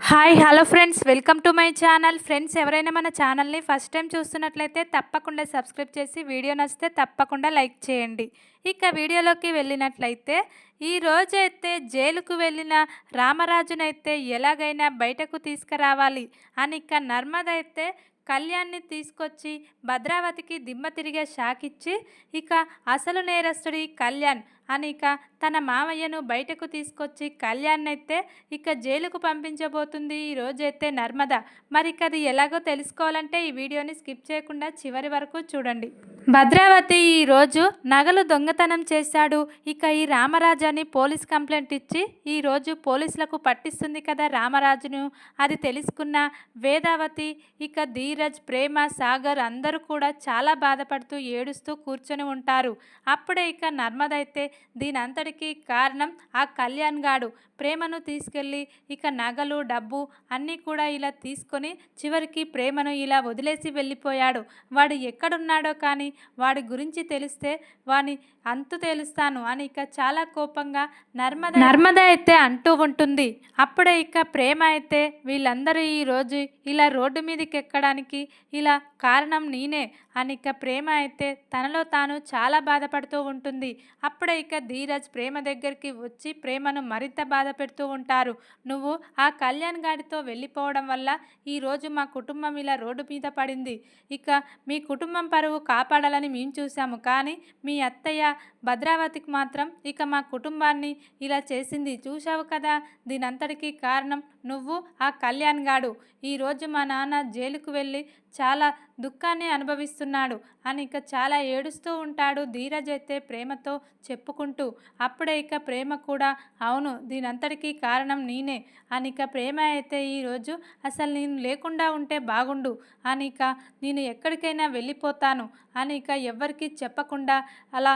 Hi hello friends. Welcome to my channel. Friends ఎవరైనా మన ఛానల్ని ఫస్ట్ టైం చూస్తున్నట్లయితే తప్పకుండా సబ్స్క్రైబ్ చేసి వీడియో నచ్చితే తప్పకుండా లైక్ చేయండి. ఇక వీడియోలోకి వెళ్ళినట్లయితే ఈ రోజైతే జైలుకు వెళ్ళిన రామరాజునైతే ఎలాగైనా బయటకు తీసుకురావాలి అని ఇక నర్మద అయితే కళ్యాణ్ని తీసుకొచ్చి భద్రావతికి దిమ్మ తిరిగే షాకిచ్చి ఇక అసలు నేరస్తుడి కళ్యాణ్ అని ఇక తన మామయ్యను బయటకు తీసుకొచ్చి కళ్యాణ్ అయితే ఇక జైలుకు పంపించబోతుంది ఈ రోజైతే నర్మద. మరి ఇక అది ఎలాగో తెలుసుకోవాలంటే ఈ వీడియోని స్కిప్ చేయకుండా చివరి వరకు చూడండి. భద్రావతి ఈ రోజు నగలు దొంగతనం చేశాడు. ఇక ఈ రామరాజాని పోలీస్ కంప్లైంట్ ఇచ్చి ఈ రోజు పోలీసులకు పట్టిస్తుంది కదా రామరాజును. అది తెలుసుకున్న వేదావతి ఇక ధీరజ్ ప్రేమ సాగర్ అందరూ కూడా చాలా బాధపడుతూ ఏడుస్తూ కూర్చొని ఉంటారు. అప్పుడే ఇక నర్మద అయితే దీని అంతటికీ కారణం ఆ కళ్యాణ్ గాడు. ప్రేమను తీసుకెళ్ళి ఇక నగలు డబ్బు అన్నీ కూడా ఇలా తీసుకొని చివరికి ప్రేమను ఇలా వదిలేసి వెళ్ళిపోయాడు. వాడు ఎక్కడున్నాడో కానీ వాడి గురించి తెలిస్తే వాని అంతు తెలుస్తాను అని ఇక చాలా కోపంగా నర్మద నర్మద అయితే అంటూ ఉంటుంది. అప్పుడే ఇక ప్రేమ అయితే వీళ్ళందరూ ఈ రోజు ఇలా రోడ్డు మీదకి ఎక్కడానికి ఇలా కారణం నేనే అని ఇక ప్రేమ అయితే తనలో తాను చాలా బాధపడుతూ ఉంటుంది. అప్పుడే ఇక ధీరజ్ ప్రేమ దగ్గరికి వచ్చి ప్రేమను మరింత బాధ పెడుతూ ఉంటారు. నువ్వు ఆ కళ్యాణ్ గాడితో వెళ్ళిపోవడం వల్ల ఈరోజు మా కుటుంబం ఇలా రోడ్డు మీద పడింది. ఇక మీ కుటుంబం పరువు కాపాడాలని మేము చూసాము. కానీ మీ అత్తయ్య భద్రావతికి మాత్రం ఇక మా కుటుంబాన్ని ఇలా చేసింది చూశావు కదా? దీనంతటికీ కారణం నువ్వు ఆ కళ్యాణ్ గాడు. ఈరోజు మా నాన్న జైలుకు వెళ్ళి చాలా దుఃఖాన్ని అనుభవిస్తున్నాడు అని ఇక చాలా ఏడుస్తూ ఉంటాడు ధీరజ్ అయితే ప్రేమతో చెప్పుకుంటూ. అప్పుడే ఇక ప్రేమ కూడా అవును దీనంతటికీ కారణం నేనే అని ఇక ప్రేమ అయితే ఈరోజు అసలు నేను లేకుండా ఉంటే బాగుండు అని ఇక నేను ఎక్కడికైనా వెళ్ళిపోతాను అని ఇక ఎవ్వరికీ చెప్పకుండా అలా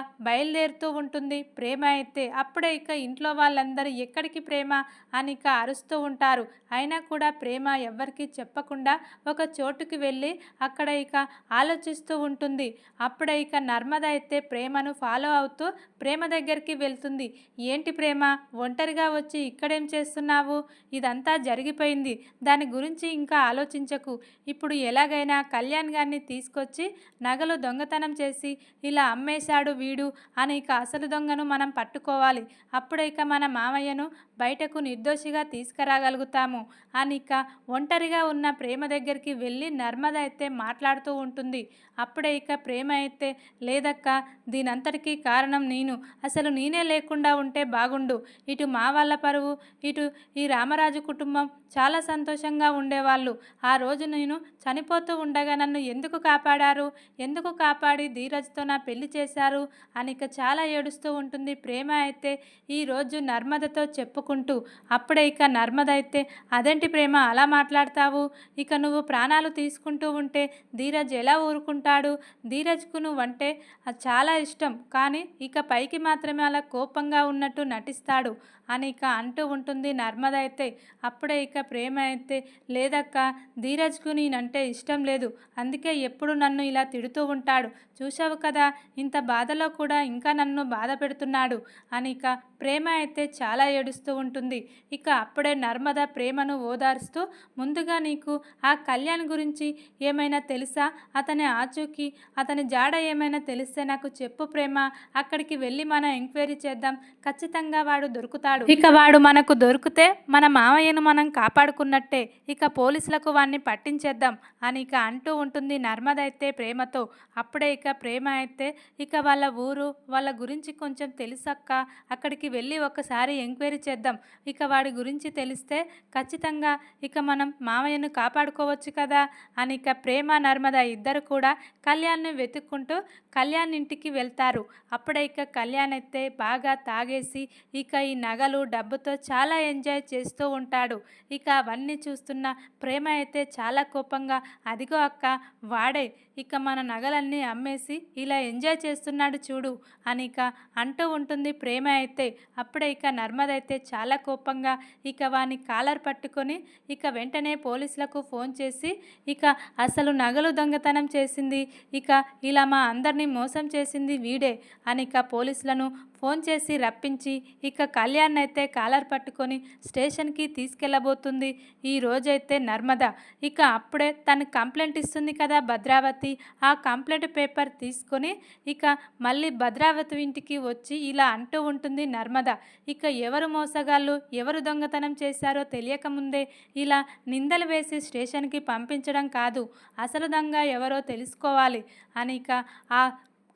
బయలుదేరుతూ ఉంటుంది. ప్రేమ అయితే అప్పుడే ఇక ఇంట్లో వాళ్ళందరూ ఎక్కడికి ప్రేమ అని ఇక అరుస్తూ ఉంటారు. అయినా కూడా ప్రేమ ఎవ్వరికీ చెప్పకుండా ఒక చోటుకి వెళ్ళి అక్కడ ఇక ఆలోచిస్తూ ఉంటుంది. అప్పుడే ఇక నర్మద అయితే ప్రేమను ఫాలో అవుతూ ప్రేమ దగ్గరికి వెళ్తుంది. ఏంటి ప్రేమ? ఒంటరిగా వచ్చి ఇక్కడేం చేస్తున్నావు? ఇదంతా జరిగిపోయింది. దాని గురించి ఇంకా ఆలోచించకు. ఇప్పుడు ఎలాగైనా కళ్యాణ్ గారిని తీసుకొచ్చి నగలు దొంగతనం చేసి ఇలా అమ్మేశాడు వీడు అని ఇక అసలు దొంగను మనం పట్టుకోవాలి. అప్పుడు ఇక మన మామయ్యను బయటకు నిర్దోషిగా తీసుకురాగలుగుతాము. అని ఇక ఒంటరిగా ఉన్న ప్రేమ దగ్గరికి వెళ్ళి నర్మద అయితే మాట్లాడుతూ ఉంటుంది. అప్పుడే ఇక ప్రేమ అయితే లేదక్క దీనంతటికీ కారణం నేను. అసలు నేనే లేకుండా ఉంటే బాగుండు. ఇటు మా వాళ్ళ పరువు ఇటు ఈ రామరాజు కుటుంబం చాలా సంతోషంగా ఉండేవాళ్ళు. ఆ రోజు నేను చనిపోతూ ఉండగా నన్ను ఎందుకు కాపాడారు? ఎందుకు కాపాడి ధీరజ్తో నా పెళ్ళి చేశారు? అని ఇక చాలా ఏడుస్తూ ఉంటుంది. ప్రేమ అయితే ఈరోజు నర్మదతో చెప్పుకుంటూ అప్పుడే ఇక నర్మద అయితే అదేంటి ప్రేమ అలా మాట్లాడతావు? ఇక నువ్వు ప్రాణాలు తీసుకుంటూ ఉంటే ధీరజ్ ఎలా ఊరుకుంటాడు? ధీరజ్కు నువ్వంటే అది చాలా ఇష్టం. కానీ ఇక పైకి మాత్రమే అలా కోపంగా ఉన్నట్టు నటిస్తాడు అని ఇక అంటూ ఉంటుంది నర్మద అయితే అప్పుడే ఇక ప్రేమ అయితే లేదక్క ధీరజ్కు నేనంటే ఇష్టం లేదు. అందుకే ఎప్పుడు నన్ను ఇలా తిడుతూ ఉంటాడు. చూశావు కదా ఇంత బాధలో కూడా ఇంకా నన్ను బాధ పెడుతున్నాడు అని ఇక ప్రేమ అయితే చాలా ఏడుస్తూ ఉంటుంది. ఇక అప్పుడే నర్మద ప్రేమను ఓదార్స్తూ ముందుగా నీకు ఆ కళ్యాణ్ గురించి ఏమైనా తెలుసా? అతని ఆచూకీ అతని జాడ ఏమైనా తెలిస్తే నాకు చెప్పు ప్రేమ. అక్కడికి వెళ్ళి మనం ఎంక్వైరీ చేద్దాం. ఖచ్చితంగా వాడు దొరుకుతాడు. ఇక వాడు మనకు దొరికితే మన మామయ్యను మనం కాపాడుకున్నట్టే. ఇక పోలీసులకు వాడిని పట్టించేద్దాం అని ఇక అంటూ ఉంటుంది నర్మద అయితే ప్రేమతో. అప్పుడే ఇక ప్రేమ అయితే ఇక వాళ్ళ ఊరు వాళ్ళ గురించి కొంచెం తెలుసక్క? అక్కడికి వెళ్ళి ఒకసారి ఎంక్వైరీ చేద్దాం. ఇక వాడి గురించి తెలిస్తే ఖచ్చితంగా ఇక మనం మామయ్యను కాపాడుకోవచ్చు కదా అని ఇక ప్రేమ నర్మద ఇద్దరు కూడా కళ్యాణ్ని వెతుక్కుంటూ కళ్యాణ్ ఇంటికి వెళ్తారు. అప్పుడే ఇక కళ్యాణ్ అయితే బాగా తాగేసి ఇక ఈ నగలు డబ్బుతో చాలా ఎంజాయ్ చేస్తూ ఉంటాడు. ఇక అవన్నీ చూస్తున్న ప్రేమ అయితే చాలా కోపంగా అదిగో అక్క వాడే ఇక మన నగలన్నీ అమ్మేసి ఇలా ఎంజాయ్ చేస్తున్నాడు చూడు అని ఇక అంటూ ఉంటుంది ప్రేమ అయితే. అప్పుడే ఇక నర్మదైతే అయితే చాలా కోపంగా ఇక వాని కాలర్ పట్టుకొని ఇక వెంటనే పోలీసులకు ఫోన్ చేసి ఇక అసలు నగలు దొంగతనం చేసింది ఇక ఇలా మా అందరినీ మోసం చేసింది వీడే అని ఇక పోలీసులను ఫోన్ చేసి రప్పించి ఇక కళ్యాణ్ అయితే కాలర్ పట్టుకొని స్టేషన్కి తీసుకెళ్ళబోతుంది. ఈ రోజైతే నర్మద. ఇక అప్పుడే తను కంప్లైంట్ ఇస్తుంది కదా భద్రావతి. ఆ కంప్లైంట్ పేపర్ తీసుకొని ఇక మళ్ళీ భద్రావతి ఇంటికి వచ్చి ఇలా అంటూ ఉంటుంది నర్మద. ఇక ఎవరు మోసగాళ్ళు ఎవరు దొంగతనం చేశారో తెలియకముందే ఇలా నిందలు వేసి స్టేషన్కి పంపించడం కాదు అసలు దొంగ ఎవరో తెలుసుకోవాలి అని ఇక ఆ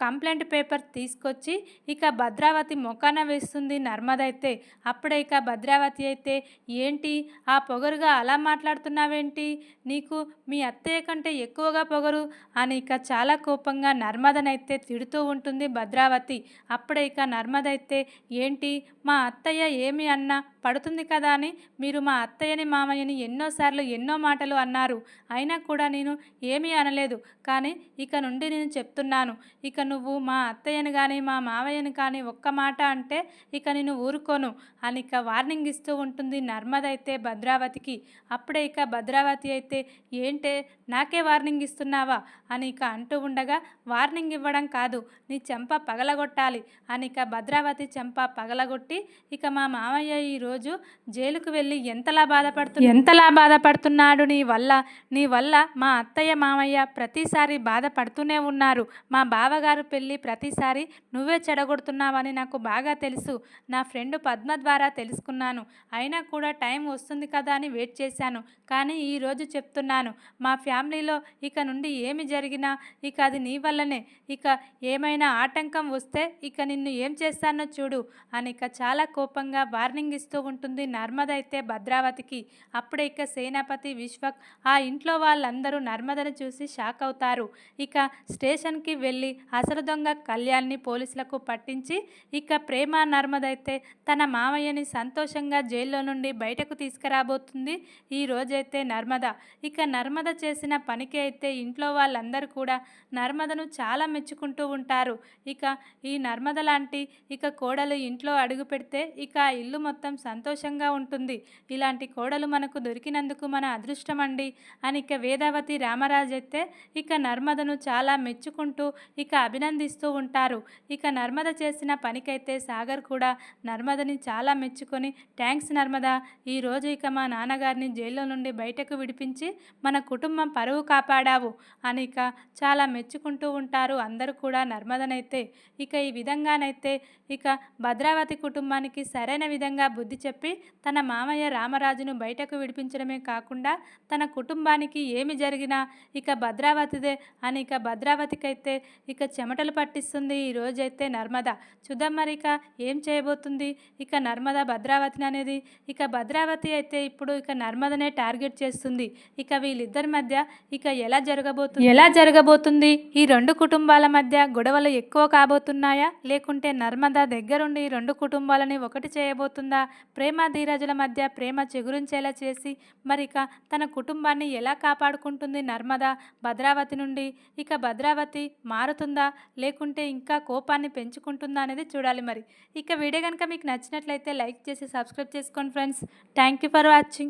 కంప్లైంట్ పేపర్ తీసుకొచ్చి ఇక భద్రావతి మొకాన వేస్తుంది నర్మద అయితే అప్పుడే ఇక భద్రావతి అయితే ఏంటి? ఆ పొగరుగా అలా మాట్లాడుతున్నావేంటి? నీకు మీ అత్తయ్య కంటే ఎక్కువగా పొగరు అని ఇక చాలా కోపంగా నర్మదనైతే తిడుతూ ఉంటుంది భద్రావతి. అప్పుడే ఇక నర్మద అయితే ఏంటి? మా అత్తయ్య ఏమి అన్నా పడుతుంది కదా అని మీరు మా అత్తయ్యని మామయ్యని ఎన్నోసార్లు ఎన్నో మాటలు అన్నారు. అయినా కూడా నేను ఏమీ అనలేదు. కానీ ఇక నుండి నేను చెప్తున్నాను. ఇక నువ్వు మా అత్తయ్యని కానీ మా మావయ్యని కానీ ఒక్క మాట అంటే ఇక నేను ఊరుకోను అని ఇక వార్నింగ్ ఇస్తూ ఉంటుంది నర్మద అయితే భద్రావతికి. అప్పుడే ఇక భద్రావతి అయితే ఏంటే నాకే వార్నింగ్ ఇస్తున్నావా? అని ఇక అంటూ ఉండగా వార్నింగ్ ఇవ్వడం కాదు నీ చెంప పగలగొట్టాలి అని ఇక భద్రావతి చెంప పగలగొట్టి ఇక మా మామయ్య ఈరోజు రోజు జైలుకు వెళ్ళి ఎంతలా బాధపడుతు ఎంతలా బాధపడుతున్నాడు నీ వల్ల? నీ వల్ల మా అత్తయ్య మామయ్య ప్రతిసారి బాధపడుతూనే ఉన్నారు. మా బావగారు పెళ్ళి ప్రతిసారి నువ్వే చెడగొడుతున్నావని నాకు బాగా తెలుసు. నా ఫ్రెండ్ పద్మ ద్వారా తెలుసుకున్నాను. అయినా కూడా టైం వస్తుంది కదా అని వెయిట్ చేశాను. కానీ ఈరోజు చెప్తున్నాను. మా ఫ్యామిలీలో ఇక నుండి ఏమి జరిగినా ఇక అది నీ వల్లనే. ఇక ఏమైనా ఆటంకం వస్తే ఇక నిన్ను ఏం చేస్తానో చూడు. అని ఇక చాలా కోపంగా వార్నింగ్ ఇస్తూ ఉంటుంది నర్మద అయితే భద్రావతికి. అప్పుడే ఇక సేనాపతి విశ్వక్ ఆ ఇంట్లో వాళ్ళందరూ నర్మదను చూసి షాక్ అవుతారు. ఇక స్టేషన్కి వెళ్ళి అసలు దొంగ కళ్యాణ్ని పోలీసులకు పట్టించి ఇక ప్రేమ నర్మద అయితే తన మామయ్యని సంతోషంగా జైల్లో నుండి బయటకు తీసుకురాబోతుంది. ఈ రోజైతే నర్మద. ఇక నర్మద చేసిన పనికి అయితే ఇంట్లో వాళ్ళందరూ కూడా నర్మదను చాలా మెచ్చుకుంటూ ఉంటారు. ఇక ఈ నర్మద లాంటి ఇక కోడలు ఇంట్లో అడుగు పెడితే ఇక ఇల్లు మొత్తం సంతోషంగా ఉంటుంది. ఇలాంటి కోడలు మనకు దొరికినందుకు మన అదృష్టం అండి అని ఇక వేదావతి రామరాజు అయితే ఇక నర్మదను చాలా మెచ్చుకుంటూ ఇక అభినందిస్తూ ఉంటారు. ఇక నర్మద చేసిన పనికైతే సాగర్ కూడా నర్మదని చాలా మెచ్చుకొని థ్యాంక్స్ నర్మద ఈరోజు ఇక మా నాన్నగారిని జైల్లో నుండి బయటకు విడిపించి మన కుటుంబం పరువు కాపాడావు అని ఇక చాలా మెచ్చుకుంటూ ఉంటారు అందరూ కూడా నర్మదనైతే. ఇక ఈ విధంగానైతే ఇక భద్రావతి కుటుంబానికి సరైన విధంగా బుద్ధి చెప్పి తన మామయ్య రామరాజును బయటకు విడిపించడమే కాకుండా తన కుటుంబానికి ఏమి జరిగినా ఇక భద్రావతిదే అని ఇక భద్రావతికైతే ఇక చెమటలు పట్టిస్తుంది ఈ రోజైతే నర్మద. చూద్దాం మరి ఇక ఏం చేయబోతుంది? ఇక నర్మద భద్రావతిని అనేది ఇక భద్రావతి అయితే ఇప్పుడు ఇక నర్మదనే టార్గెట్ చేస్తుంది. ఇక వీళ్ళిద్దరి మధ్య ఇక ఎలా జరగబోతుంది? ఎలా జరగబోతుంది? ఈ రెండు కుటుంబాల మధ్య గొడవలు ఎక్కువ కాబోతున్నాయా? లేకుంటే నర్మద దగ్గరుండి ఈ రెండు కుటుంబాలని ఒకటి చేయబోతుందా? ప్రేమ ధీరజుల మధ్య ప్రేమ చిగురించేలా చేసి మరి ఇక తన కుటుంబాన్ని ఎలా కాపాడుకుంటుంది నర్మద? భద్రావతి నుండి ఇక భద్రావతి మారుతుందా? లేకుంటే ఇంకా కోపాన్ని పెంచుకుంటుందా అనేది చూడాలి మరి. ఇక వీడియో కనుక మీకు నచ్చినట్లయితే లైక్ చేసి సబ్స్క్రైబ్ చేసుకోండి friends. Thank you for watching.